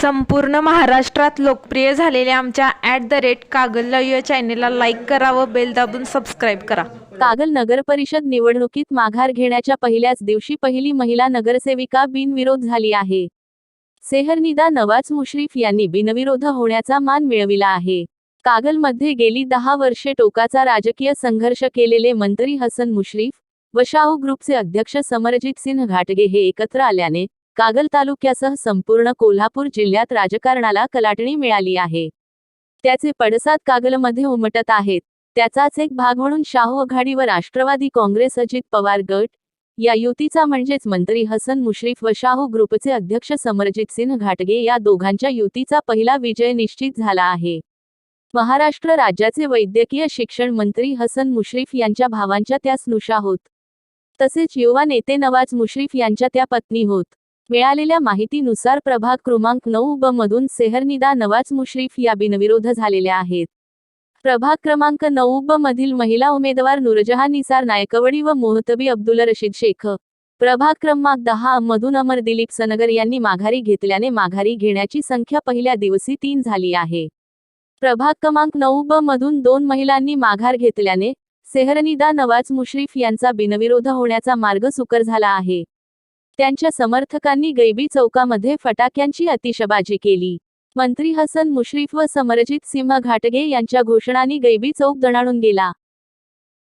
संपूर्ण महाराष्ट्रात लोकप्रिय झालेल्या आमच्या ॲट द रेट कागल या चॅनेलला लाईक करा व बेल दाबून सबस्क्राईब करा. कागल नगर परिषद निवडणुकीत माघार घेण्याच्या पहिल्याच दिवशी पहिली महिला नगरसेविका बिनविरोध झाली आहे. सेहरनिदा नवाज मुश्रीफ यांनी बिनविरोध होण्याचा मान मिळविला आहे. कागलमध्ये गेली दहा वर्षे टोकाचा राजकीय संघर्ष केलेले मंत्री हसन मुश्रीफ व शाहू ग्रुपचे अध्यक्ष समरजित सिंह घाटगे हे एकत्र आल्याने कागल तालुक्यासह संपूर्ण कोल्हापूर जिल्ह्यात राजकारणाला कलाटणी मिळाली आहे. त्याचे पडसाद कागलमध्ये उमटत आहेत. त्याचाच एक भाग म्हणून शाहू आघाडी व राष्ट्रवादी काँग्रेस अजित पवार गट या युतीचा म्हणजेच मंत्री हसन मुश्रीफ व शाहू ग्रुपचे अध्यक्ष समरजित सिंह घाटगे या दोघांच्या युतीचा पहिला विजय निश्चित झाला आहे. महाराष्ट्र राज्याचे वैद्यकीय शिक्षण मंत्री हसन मुश्रीफ यांच्या भावांच्या त्या स्नुषा होत. तसेच युवा नेते नवाज मुश्रीफ यांच्या त्या पत्नी होत. मिळालेल्या माहितीनुसार प्रभाग क्रमांक नऊ ब मधून सेहरनिदा नवाज मुश्रीफ या बिनविरोध झालेल्या आहेत. प्रभाग क्रमांक नऊ ब मधील महिला उमेदवार नूरजहान निसार नायकवडी व मोहतबी अब्दुल रशीद शेख. प्रभाग क्रमांक दहा मधून अमर दिलीप सनगर यांनी माघारी घेतल्याने माघारी घेण्याची संख्या पहिल्या दिवशी तीन झाली आहे. प्रभाग क्रमांक नऊ ब मधून दोन महिलांनी माघार घेतल्याने सेहरनिदा नवाज मुश्रीफ यांचा बिनविरोध होण्याचा मार्ग सुकर झाला आहे. त्यांच्या समर्थकांनी गैबी चौकामध्ये फटाक्यांची अतिशबाजी केली. मंत्री हसन मुश्रीफ व समरजित सिंह घाटगे यांच्या घोषणांनी गैबी चौक दणाणून गेला.